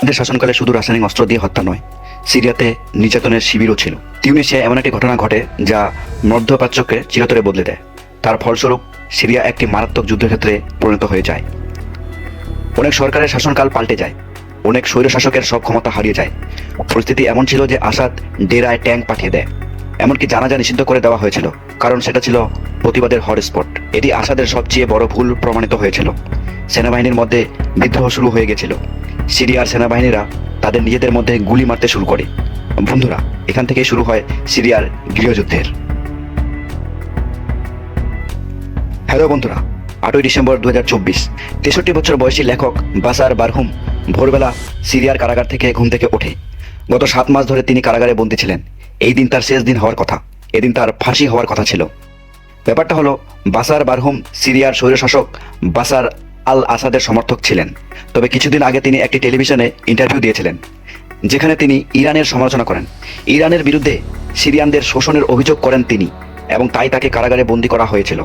তাদের শাসনকালে শুধু রাসায়নিক অস্ত্র দিয়ে হত্যা নয়, সিরিয়াতে নির্যাতনের শিবিরও ছিল। তিউনিসিয়া এমন একটি ঘটনা ঘটে যা মধ্যপ্রাচ্যকে চিরতরে বদলে দেয়। তার ফলস্বরূপ, সিরিয়া একটি মারাত্মক যুদ্ধক্ষেত্রে পরিণত হয়ে যায়। অনেক সরকারের শাসনকাল পাল্টে যায়। অনেক স্বৈরশাসকের সব ক্ষমতা হারিয়ে যায়। পরিস্থিতি এমন ছিল যে আসাদ ডেরায় ট্যাঙ্ক পাঠিয়ে দেয়। এমনকি জানাজা নিষিদ্ধ করে দেওয়া হয়েছিল, কারণ সেটা ছিল প্রতিবাদের হটস্পট। এটি আসাদের সবচেয়ে বড় ভুল প্রমাণিত হয়েছিল। সেনাবাহিনীর মধ্যে বিদ্রোহ শুরু হয়ে গেছিল। সিরিয়ার সেনাবাহিনীরা তাদের নিজেদের মধ্যে গুলি মারতে শুরু করে। বন্ধুরা, এখান থেকেই শুরু হয় সিরিয়ার গৃহযুদ্ধের। হ্যালো বন্ধুরা, আটই ডিসেম্বর দু হাজার চব্বিশ, তেষট্টি বছর বয়সী লেখক বাসার বারহুম ভোরবেলা সিরিয়ার কারাগার থেকে ঘুম থেকে ওঠে। গত সাত মাস ধরে তিনি কারাগারে বন্দী ছিলেন। এই দিন তার শেষ দিন হওয়ার কথা। এদিন তার ফাঁসি হওয়ার কথা ছিল। ব্যাপারটা হলো, বাসার বারহুম সিরিয়ার স্বৈরশাসক বাসার আল আসাদের সমর্থক ছিলেন। তবে কিছুদিন আগে তিনি একটি টেলিভিশনে ইন্টারভিউ দিয়েছিলেন, যেখানে তিনি ইরানের সমালোচনা করেন। ইরানের বিরুদ্ধে সিরিয়ানদের শোষণের অভিযোগ করেন তিনি, এবং তাই তাকে কারাগারে বন্দি করা হয়েছিল।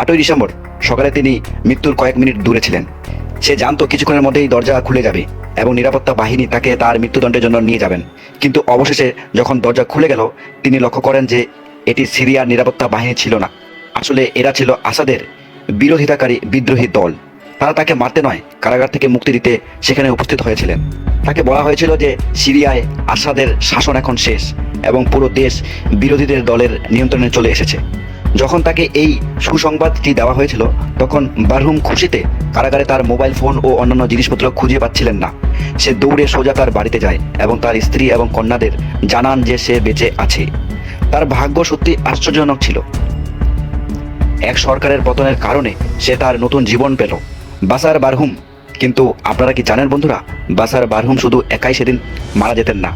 আটই ডিসেম্বর সকালে তিনি মৃত্যুর কয়েক মিনিট দূরে ছিলেন। সে জানতো কিছুক্ষণের মধ্যেই দরজা খুলে যাবে, এবং নিরাপত্তা বাহিনী তাকে তার মৃত্যুদণ্ডের জন্য নিয়ে যাবেন। কিন্তু অবশেষে যখন দরজা খুলে গেল, তিনি লক্ষ্য করেন যে এটি সিরিয়ার নিরাপত্তা বাহিনী ছিল না। আসলে এরা ছিল আসাদের বিরোধিতাকারী বিদ্রোহী দল। তারা তাকে মারতে নয়, কারাগার থেকে মুক্তি দিতে সেখানে উপস্থিত হয়েছিলেন। তাকে বলা হয়েছিল যে সিরিয়ায় আসাদের শাসন এখন শেষ এবং পুরো দেশ বিরোধীদের দলের নিয়ন্ত্রণে চলে এসেছে। যখন তাকে এই সুসংবাদটি দেওয়া হয়েছিল, তখন বারহুম খুশিতে কারাগারে তার মোবাইল ফোন ও অন্যান্য জিনিসপত্র খুঁজে পাচ্ছিলেন না। সে দৌড়ে সোজা তার বাড়িতে যায় এবং তার স্ত্রী এবং কন্যাদের জানান যে সে বেঁচে আছে। তার ভাগ্য সত্যি আশ্চর্যজনক ছিল। এক সরকারের পতনের কারণে সে তার নতুন জীবন পেল। বাসার বারহুম কিন্তু আপনারা কি জানেন বন্ধুরা, বাসার বারহুম শুধু একাই সেদিন মারা যেতেন না।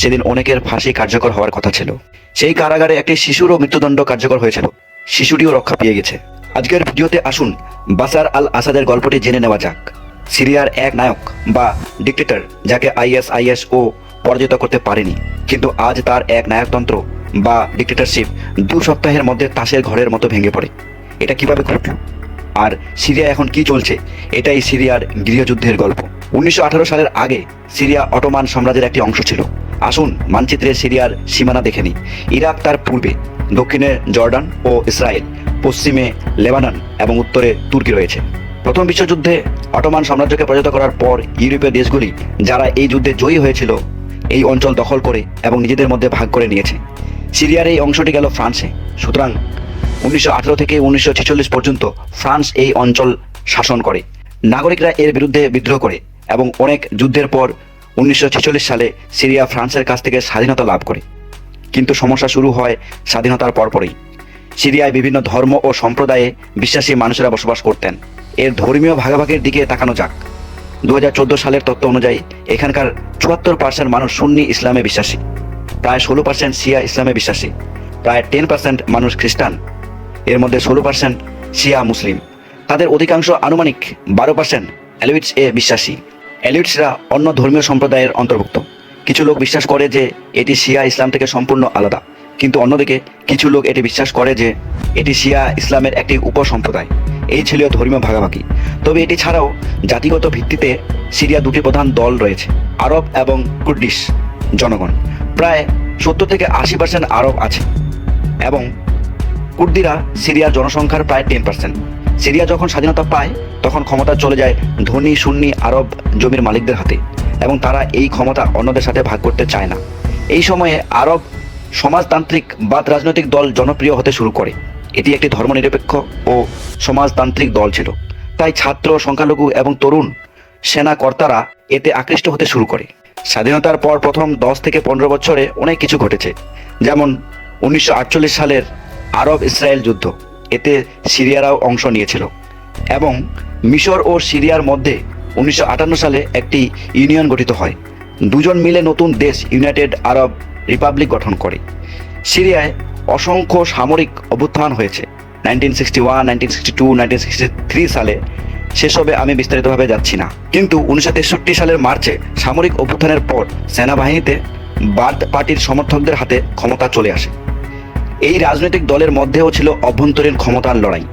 সেদিন অনেকের ফাঁসি কার্যকর হওয়ার কথা ছিল। সেই কারাগারে একটি শিশুরও মৃত্যুদণ্ড কার্যকর হয়েছিল। শিশুটিও রক্ষা পেয়ে গেছে। আজকের ভিডিওতে আসুন বাসার আল আসাদের গল্পটি জেনে নেওয়া যাক। সিরিয়ার এক নায়ক বা ডিক্টেটর যাকে আইএসআইএস ও পরাজিত করতে পারেনি, কিন্তু আজ তার এক নায়কতন্ত্র বা ডিক্টেটরশিপ দু সপ্তাহের মধ্যে তাসের ঘরের মতো ভেঙে পড়ে। এটা কীভাবে ঘটল? আর সিরিয়া এখন কি চলছে? এটাই সিরিয়ার গৃহযুদ্ধের গল্প। উনিশশো আঠারো সালের আগে সিরিয়া অটোমান সাম্রাজ্যের একটি অংশ ছিল। আসুন মানচিত্রে সিরিয়ার সীমানা দেখে নিই। ইরাক তার পূর্বে, দক্ষিণে জর্ডান ও ইসরায়েল, পশ্চিমে লেবানন এবং উত্তরে তুর্কি রয়েছে। প্রথম বিশ্বযুদ্ধে অটোমান সাম্রাজ্যকে পরাজিত করার পর ইউরোপীয় দেশগুলি যারা এই যুদ্ধে জয়ী হয়েছিল, এই অঞ্চল দখল করে এবং নিজেদের মধ্যে ভাগ করে নিয়েছে। সিরিয়ার এই অংশটি গেল ফ্রান্সে। সুতরাং উনিশশো আঠেরো থেকে উনিশশো ছেচল্লিশ পর্যন্ত ফ্রান্স এই অঞ্চল শাসন করে। নাগরিকরা এর বিরুদ্ধে বিদ্রোহ করে এবং অনেক যুদ্ধের পর উনিশশো ছেচল্লিশ সালে সিরিয়া ফ্রান্সের কাছ থেকে স্বাধীনতা লাভ করে। কিন্তু সমস্যা শুরু হয় স্বাধীনতার পরপরই। সিরিয়ায় বিভিন্ন ধর্ম ও সম্প্রদায়ে বিশ্বাসী মানুষেরা বসবাস করতেন। এর ধর্মীয় ভাগাভাগির দিকে তাকানো যাক। দু হাজার চোদ্দ সালের তথ্য অনুযায়ী এখানকার চুয়াত্তর পার্সেন্ট মানুষ সুন্নি ইসলামে বিশ্বাসী। প্রায় ষোলো পার্সেন্ট সিয়া ইসলামে বিশ্বাসী। প্রায় টেন পার্সেন্ট মানুষ খ্রিস্টান। এর মধ্যে ষোলো পার্সেন্ট শিয়া মুসলিম। তাদের অধিকাংশ আনুমানিক বারো পার্সেন্ট অ্যালুইটস এ বিশ্বাসী। অ্যালুইটসরা অন্য ধর্মীয় সম্প্রদায়ের অন্তর্ভুক্ত। কিছু লোক বিশ্বাস করে যে এটি শিয়া ইসলাম থেকে সম্পূর্ণ আলাদা। কিন্তু অন্যদিকে কিছু লোক এটি বিশ্বাস করে যে এটি শিয়া ইসলামের একটি উপসম্প্রদায়। এই ছিল ধর্মীয় ভাগাভাগি। তবে এটি ছাড়াও জাতিগত ভিত্তিতে সিরিয়া দুটি প্রধান দল রয়েছে, আরব এবং কুর্দিশ জনগণ। প্রায় সত্তর থেকে আশি পার্সেন্ট আরব আছে এবং কুর্দিরা সিরিয়ার জনসংখ্যার প্রায় টেন পার্সেন্ট সিরিয়া যখন স্বাধীনতা পায়, তখন ক্ষমতা চলে যায় ধনী, সুন্নি, আরব জমির মালিকদের হাতে এবং তারা এই ক্ষমতা অন্যদের সাথে ভাগ করতে চায় না। এই সময়ে আরব সমাজতান্ত্রিক বা রাজনৈতিক দল জনপ্রিয় হতে শুরু করে। এটি একটি ধর্মনিরপেক্ষ ও সমাজতান্ত্রিক দল ছিল। তাই ছাত্র, সংখ্যালঘু এবং তরুণ সেনা কর্তারা এতে আকৃষ্ট হতে শুরু করে। স্বাধীনতার পর প্রথম দশ থেকে পনেরো বছরে অনেক কিছু ঘটেছে। যেমন উনিশশো আটচল্লিশ সালের আরব ইসরায়েল যুদ্ধ। এতে সিরিয়ারাও অংশ নিয়েছিল। এবং মিশর ও সিরিয়ার মধ্যে উনিশশো আটান্ন সালে একটি ইউনিয়ন গঠিত হয়। দুজন মিলে নতুন দেশ ইউনাইটেড আরব রিপাবলিক গঠন করে। সিরিয়ায় অসংখ্য সামরিক অভ্যুত্থান হয়েছে। Nineteen sixty one, nineteen sixty two, nineteen sixty three সালে সেসবে আমি বিস্তারিতভাবে যাচ্ছি না। কিন্তু উনিশশো তেষট্টি সালের মার্চে সামরিক অভ্যুত্থানের পর সেনাবাহিনীতে বার্থ পার্টির সমর্থকদের হাতে ক্ষমতা চলে আসে। এই রাজনৈতিক দলের মধ্যেও ছিল অভ্যন্তরীণ ক্ষমতার লড়াই।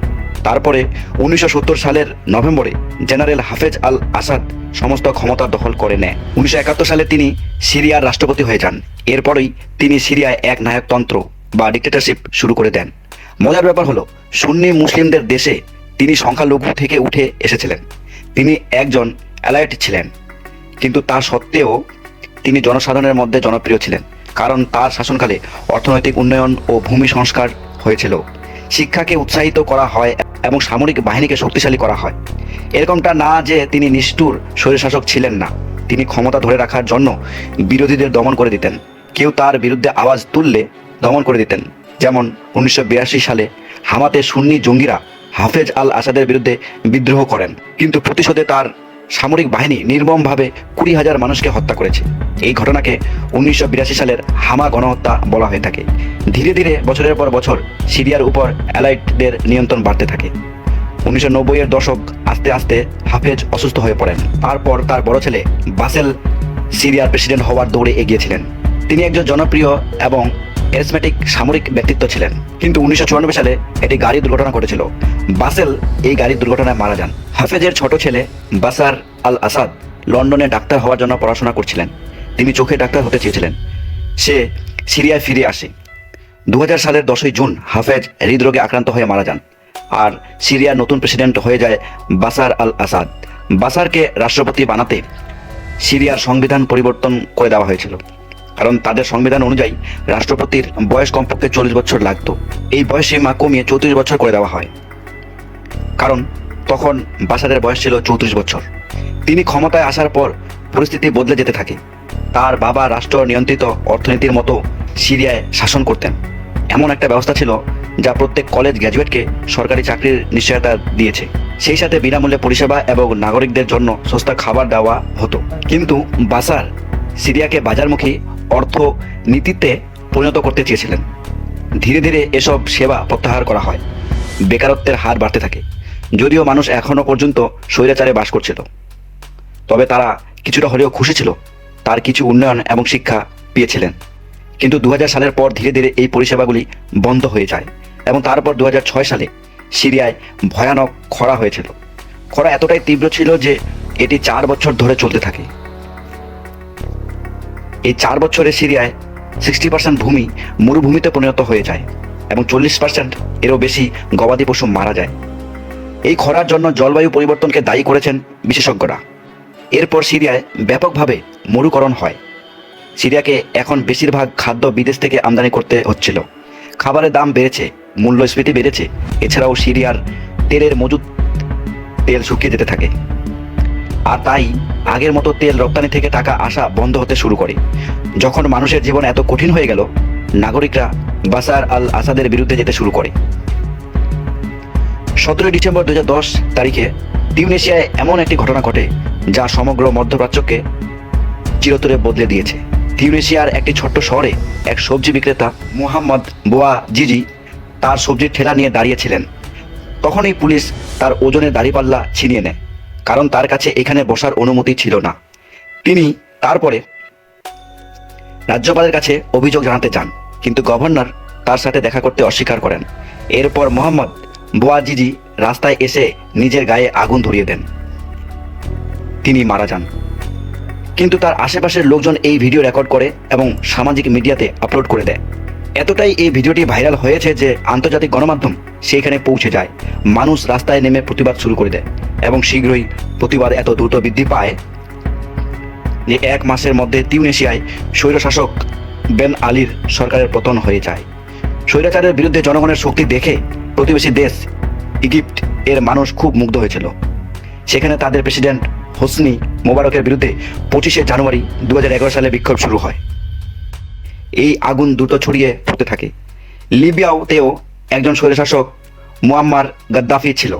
তারপরে উনিশশো সত্তর সালের নভেম্বরে জেনারেল হাফেজ আল আসাদ সমস্ত ক্ষমতা দখল করে নেয় উনিশশো একাত্তর সালে তিনি সিরিয়ার রাষ্ট্রপতি হয়ে যান। এরপরেই তিনি সিরিয়ায় এক নায়কতন্ত্র বা ডিক্টেটরশিপ শুরু করে দেন। মজার ব্যাপার হলো, সুন্নি মুসলিমদের দেশে তিনি সংখ্যালঘু থেকে উঠে এসেছিলেন। তিনি একজন অ্যালাইট ছিলেন। কিন্তু তা সত্ত্বেও তিনি জনসাধারণের মধ্যে জনপ্রিয় ছিলেন। কারণ তার শাসনকালে অর্থনৈতিক উন্নয়ন ও ভূমি সংস্কার হয়েছিল। শিক্ষাকে উৎসাহিত করা হয় এবং সামরিক বাহিনীকে শক্তিশালী করা হয়। এরকমটা না যে তিনি নিষ্ঠুর স্বৈরশাসক ছিলেন না, তিনি ক্ষমতা ধরে রাখার জন্য বিরোধীদের দমন করে দিতেন। কেউ তার বিরুদ্ধে আওয়াজ তুললে দমন করে দিতেন। যেমন উনিশশো বিরাশি সালে হামাতে সুন্নি জঙ্গিরা হাফেজ আল আসাদের বিরুদ্ধে বিদ্রোহ করেন, কিন্তু প্রতিশোধে তার সামরিক বাহিনী নির্মমভাবে কুড়ি হাজার মানুষকে হত্যা করেছে। এই ঘটনাকে উনিশশো বিরাশি সালের হামা গণহত্যা বলা হয়ে থাকে। ধীরে ধীরে বছরের পর বছর সিরিয়ার উপর অ্যালাইটদের নিয়ন্ত্রণ বাড়তে থাকে। উনিশশো নব্বইয়ের দশক আস্তে আস্তে হাফেজ অসুস্থ হয়ে পড়েন। তারপর তার বড় ছেলে বাসেল সিরিয়ার প্রেসিডেন্ট হওয়ার দৌড়ে এগিয়েছিলেন। তিনি একজন জনপ্রিয় এবং ক্যারিসমেটিক সামরিক ব্যক্তিত্ব ছিলেন। কিন্তু উনিশশো চুরানব্বই সালে একটি গাড়ি দুর্ঘটনা ঘটেছিল। বাসেল এই গাড়ির দুর্ঘটনায় মারা যান। হাফেজের ছোট ছেলে বাসার আল আসাদ লন্ডনে ডাক্তার হওয়ার জন্য পড়াশোনা করছিলেন। তিনি চোখে ডাক্তার হতে চেয়েছিলেন। সে সিরিয়ায় ফিরে আসে। দু হাজার সালের দশই জুন হাফেজ হৃদরোগে আক্রান্ত হয়ে মারা যান। আর সিরিয়ার নতুন প্রেসিডেন্ট হয়ে যায় বাসার আল আসাদ বাসারকে রাষ্ট্রপতি বানাতে সিরিয়ার সংবিধান পরিবর্তন করে দেওয়া হয়েছিল। কারণ তাদের সংবিধান অনুযায়ী রাষ্ট্রপতির বয়স কমপক্ষে চল্লিশ বছর লাগতো। এই বয়সে সীমা কমিয়ে চৌত্রিশ বছর করে দেওয়া হয়। কারণ তখন বাসারের বয়স ছিল চৌত্রিশ বছর। তিনি ক্ষমতায় আসার পর পরিস্থিতি বদলে যেতে থাকে। তার বাবা রাষ্ট্র নিয়ন্ত্রিত অর্থনীতির মতো সিরিয়ায় শাসন করতেন। এমন একটা ব্যবস্থা ছিল যা প্রত্যেক কলেজ গ্র্যাজুয়েটকে সরকারি চাকরির নিশ্চয়তা দিয়েছে। সেই সাথে বিনামূল্যে পরিষেবা এবং নাগরিকদের জন্য সস্তা খাবার দেওয়া হতো। কিন্তু বাসার সিরিয়াকে বাজারমুখী অর্থ নীতিতে পরিণত করতে চেয়েছিলেন। ধীরে ধীরে এসব সেবা প্রত্যাহার করা হয়। বেকারত্বের হার বাড়তে থাকে, যদিও মানুষ এখনও পর্যন্ত স্বৈরাচারে বাস করছিল। তবে তারা কিছুটা হলেও খুশি ছিল, তার কিছু উন্নয়ন এবং শিক্ষা পেয়েছিলেন। কিন্তু দু হাজার সালের পর ধীরে ধীরে এই পরিষেবাগুলি বন্ধ হয়ে যায় এবং তারপর দু হাজার ছয় সালে সিরিয়ায় ভয়ানক খরা হয়েছিল। খরা এতটাই তীব্র ছিল যে এটি চার বছর ধরে চলতে থাকে। এই চার বছরে সিরিয়ায় সিক্সটি পার্সেন্ট ভূমি মরুভূমিতে পরিণত হয়ে যায় এবং চল্লিশ পার্সেন্ট এরও বেশি গবাদি পশু মারা যায়। এই খরার জন্য জলবায়ু পরিবর্তনকে দায়ী করেছেন বিশেষজ্ঞরা। এরপর সিরিয়ায় ব্যাপকভাবে মরুকরণ হয়। সিরিয়াকে এখন বেশিরভাগ খাদ্য বিদেশ থেকে আমদানি করতে হচ্ছিল। খাবারের দাম বেড়েছে, মূল্যস্ফীতি বেড়েছে। এছাড়াও সিরিয়ার তেলের মজুদ তেল শুকিয়ে যেতে থাকে। আর তাই আগের মতো তেল রপ্তানি থেকে টাকা আসা বন্ধ হতে শুরু করে। যখন মানুষের জীবন এত কঠিন হয়ে গেল, নাগরিকরা বাসার আল আসাদের বিরুদ্ধে যেতে শুরু করে। সতেরোই ডিসেম্বর দু হাজার দশ তারিখে টিউনেশিয়ায় এমন একটি ঘটনা ঘটে, যা সমগ্র মধ্যপ্রাচ্যকে চিরতরে বদলে দিয়েছে। টিউনেশিয়ার একটি ছোট্ট শহরে এক সবজি বিক্রেতা মুহাম্মদ বোয়া জিজি তার সবজির ঠেলা নিয়ে দাঁড়িয়েছিলেন তখনই পুলিশ তার ওজনের দাড়িপাল্লা ছিনিয়ে নেয়। কারণ তার কাছে এখানে বসার অনুমতি ছিল না। তিনি তারপরে রাজ্যপালের কাছে অভিযোগ জানাতে চান, কিন্তু গভর্নর তার সাথে দেখা করতে অস্বীকার করেন। এরপর মোহাম্মদ বোয়াজিজি রাস্তায় এসে নিজের গায়ে আগুন ধরিয়ে দেন। তিনি মারা যান। কিন্তু তার আশেপাশের লোকজন এই ভিডিও রেকর্ড করে এবং সামাজিক মিডিয়াতে আপলোড করে দেয়। এতটাই এই ভিডিওটি ভাইরাল হয়েছে যে আন্তর্জাতিক গণমাধ্যম সেইখানে পৌঁছে যায়। মানুষ রাস্তায় নেমে প্রতিবাদ শুরু করে দেয় এবং শীঘ্রই প্রতিবাদ এত দ্রুত বৃদ্ধি পায় যে এক মাসের মধ্যে তিউনেশিয়ায় স্বৈরশাসক বেন আলীর সরকারের পতন হয়ে যায়। স্বৈরাচারের বিরুদ্ধে জনগণের শক্তি দেখে প্রতিবেশী দেশ ইজিপ্ট এর মানুষ খুব মুগ্ধ হয়েছিল। সেখানে তাদের প্রেসিডেন্ট হোসনি মোবারকের বিরুদ্ধে পঁচিশে জানুয়ারি দু হাজার এগারো সালে বিক্ষোভ শুরু হয়। এই আগুন দ্রুত ছড়িয়ে পড়তে থাকে। লিবিয়াতেও একজন স্বৈরশাসক মুয়াম্মার গাদ্দাফি ছিল।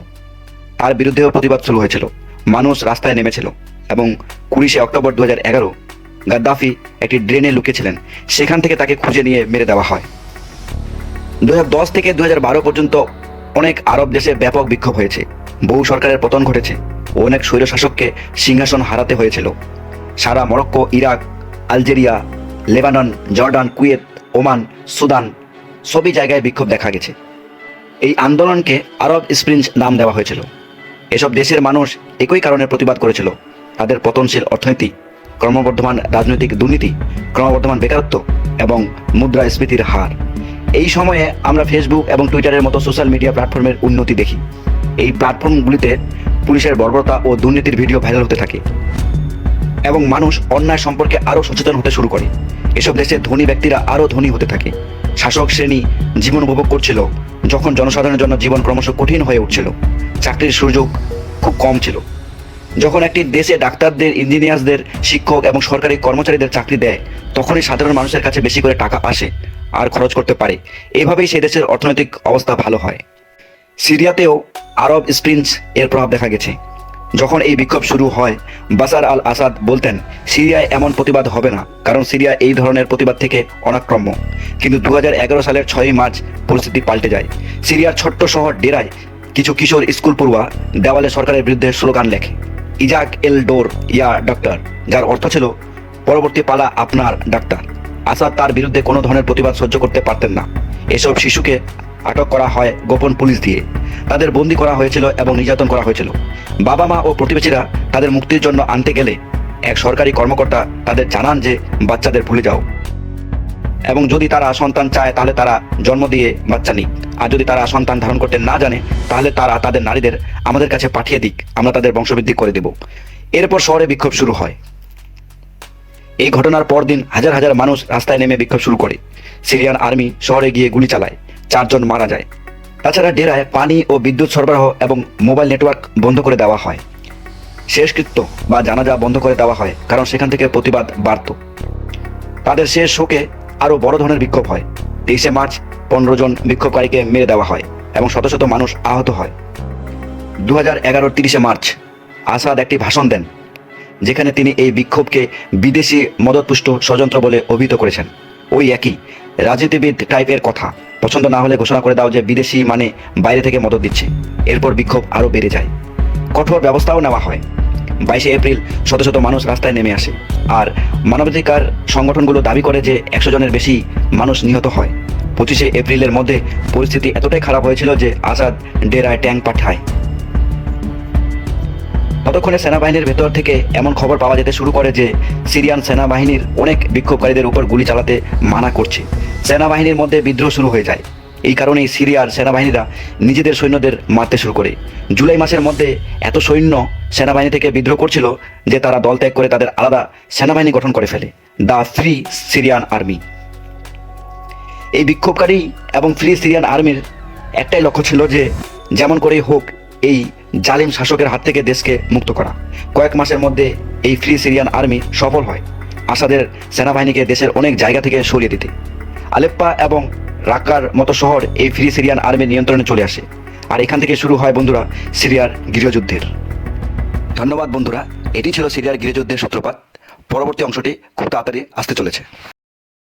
তার বিরুদ্ধেও প্রতিবাদ শুরু হয়েছিল। মানুষ রাস্তায় নেমেছিল এবং কুড়িশে অক্টোবর দু এগারো গাদ্দাফি একটি ড্রেনে লুকিয়েছিলেন। সেখান থেকে তাকে খুঁজে নিয়ে মেরে দেওয়া হয়। দু থেকে দু পর্যন্ত অনেক আরব দেশে ব্যাপক বিক্ষোভ হয়েছে। বহু সরকারের পতন ঘটেছে ও অনেক স্বৈরশাসককে সিংহাসন হারাতে হয়েছিল। সারা Morocco, Iraq, Algeria Lebanon, Jordan, Kuwait, Oman, Sudan সবই জায়গায় বিক্ষোভ দেখা গেছে। এই আন্দোলনকে আরব স্প্রিঞ্জ নাম দেওয়া হয়েছিল। এসব দেশের মানুষ একই কারণে প্রতিবাদ করেছিল। তাদের পতনশীল অর্থনীতি, ক্রমবর্ধমান রাজনৈতিক দুর্নীতি, ক্রমবর্ধমান বেকারত্ব এবং মুদ্রাস্ফীতির হার। এই সময়ে আমরা ফেসবুক এবং টুইটারের মতো সোশ্যাল মিডিয়া প্ল্যাটফর্মের উন্নতি দেখি। এই প্ল্যাটফর্মগুলিতে পুলিশের বর্বরতা ও দুর্নীতির ভিডিও ভাইরাল হতে থাকে। এবং মানুষ অন্যায় সম্পর্কে আরও সচেতন হতে শুরু করে। এসব দেশে ধনী ব্যক্তিরা আরও ধনী হতে থাকে। শাসক শ্রেণি জীবন উপভোগ করছিল, যখন জনসাধারণের জন্য জীবন ক্রমশ কঠিন হয়ে উঠছিল। চাকরির সুযোগ খুব কম ছিল। যখন একটি দেশে ডাক্তারদের, ইঞ্জিনিয়ারদের, শিক্ষক এবং সরকারি কর্মচারীদের চাকরি দেয়, তখনই সাধারণ মানুষের কাছে বেশি করে টাকা আসে আর খরচ করতে পারে। এভাবেই সেই দেশের অর্থনৈতিক অবস্থা ভালো হয়। সিরিয়াতেও আরব স্প্রিন্স এর প্রভাব দেখা গেছে। যখন এই বিক্ষোভ শুরু হয় বাসার আল আসাদ বলতেন, সিরিয়ায় এমন প্রতিবাদ হবে না, কারণ সিরিয়া এই ধরনের প্রতিবাদ থেকে অনাক্রম্য। কিন্তু দু হাজার এগারো সালের ছয়ই মার্চ পরিস্থিতি পাল্টে যায়। সিরিয়ার ছোট্ট শহর ডেরায় কিছু কিশোর স্কুল পড়ুয়া দেওয়ালে সরকারের বিরুদ্ধে স্লোগান লেখে, ইজাক এল ডোর, ইয়া ডাক্তার। যার অর্থ ছিল, পরবর্তী পালা আপনার ডাক্তার। আসাদ তার বিরুদ্ধে কোনো ধরনের প্রতিবাদ সহ্য করতে পারতেন না। এসব শিশুকে আটক করা হয় গোপন পুলিশ দিয়ে। তাদের বন্দি করা হয়েছিল এবং নির্যাতন করা হয়েছিল। বাবা মা ও প্রতিবেশীরা তাদের মুক্তির জন্য আনতে গেলে এক সরকারি কর্মকর্তা তাদের জানান যে, বাচ্চাদের ভুলে যাও। এবং যদি তারা সন্তান চায়, তাহলে তারা জন্ম দিয়ে বাচ্চা নিক। আর যদি তারা সন্তান ধারণ করতে না জানে, তাহলে তারা তাদের নারীদের আমাদের কাছে পাঠিয়ে দিক। আমরা তাদের বংশবৃদ্ধি করে দেব। এরপর শহরে বিক্ষোভ শুরু হয়। এই ঘটনার পরদিন হাজার হাজার মানুষ রাস্তায় নেমে বিক্ষোভ শুরু করে। সিরিয়ান আর্মি শহরে গিয়ে গুলি চালায়। চারজন মারা যায়। তাছাড়া ডেরায় পানি ও বিদ্যুৎ সরবরাহ এবং মোবাইল নেটওয়ার্ক বন্ধ করে দেওয়া হয়। শেষকৃত্য বা জানাজা বন্ধ করে দেওয়া হয়, কারণ সেখান থেকে প্রতিবাদ বাড়ত। তাদের শেষ শোকে আরও বড় ধরনের বিক্ষোভ হয়। তেইশে মার্চ পনেরো জন বিক্ষোভকারীকে মেরে দেওয়া হয় এবং শত শত মানুষ আহত হয়। দু হাজার এগারোর তিরিশে মার্চ আসাদ একটি ভাষণ দেন, যেখানে তিনি এই বিক্ষোভকে বিদেশি মদতপুষ্ট ষড়যন্ত্র বলে অভিহিত করেছেন। ওই একই রাজনীতিবিদ টাইপের কথা। পছন্দ না হলে ঘোষণা করে দাও যে বিদেশি মানে বাইরে থেকে মদত দিচ্ছে। এরপর বিক্ষোভ আরও বেড়ে যায়। কঠোর ব্যবস্থাও নেওয়া হয়। বাইশে এপ্রিল শত শত মানুষ রাস্তায় নেমে আসে। আর মানবাধিকার সংগঠনগুলো দাবি করে যে একশো জনের বেশি মানুষ নিহত হয়। পঁচিশে এপ্রিলের মধ্যে পরিস্থিতি এতটাই খারাপ হয়েছিল যে আজাদ ডেরায় ট্যাঙ্ক পাঠায়। ততক্ষণে সেনাবাহিনীর ভেতর থেকে এমন খবর পাওয়া যেতে শুরু করে যে সিরিয়ান সেনাবাহিনীর অনেক বিক্ষোভকারীদের উপর গুলি চালাতে মানা করছে। সেনাবাহিনীর মধ্যে বিদ্রোহ শুরু হয়ে যায়। এই কারণেই সিরিয়ার সেনাবাহিনীরা নিজেদের সৈন্যদের মারতে শুরু করে। জুলাই মাসের মধ্যে এত সৈন্য সেনাবাহিনী থেকে বিদ্রোহ করছিল যে তারা দল ত্যাগ করে তাদের আলাদা সেনাবাহিনী গঠন করে ফেলে, দ্য ফ্রি সিরিয়ান আর্মি। এই বিক্ষোভকারী এবং ফ্রি সিরিয়ান আর্মির একটাই লক্ষ্য ছিল যে যেমন করেই হোক এই জালিম শাসকের হাত থেকে দেশকে মুক্ত করা। কয়েক মাসের মধ্যে এই ফ্রি সিরিয়ান আর্মি সফল হয় আসাদের সেনাবাহিনীকে দেশের অনেক জায়গা থেকে সরিয়ে দিতে। আলেপ্পা এবং রাক্কার মতো শহর এই ফ্রি সিরিয়ান আর্মির নিয়ন্ত্রণে চলে আসে। আর এখান থেকে শুরু হয় বন্ধুরা সিরিয়ার গৃহযুদ্ধের। ধন্যবাদ বন্ধুরা, এটি ছিল সিরিয়ার গৃহযুদ্ধের সূত্রপাত। পরবর্তী অংশটি খুব তাড়াতাড়ি আসতে চলেছে।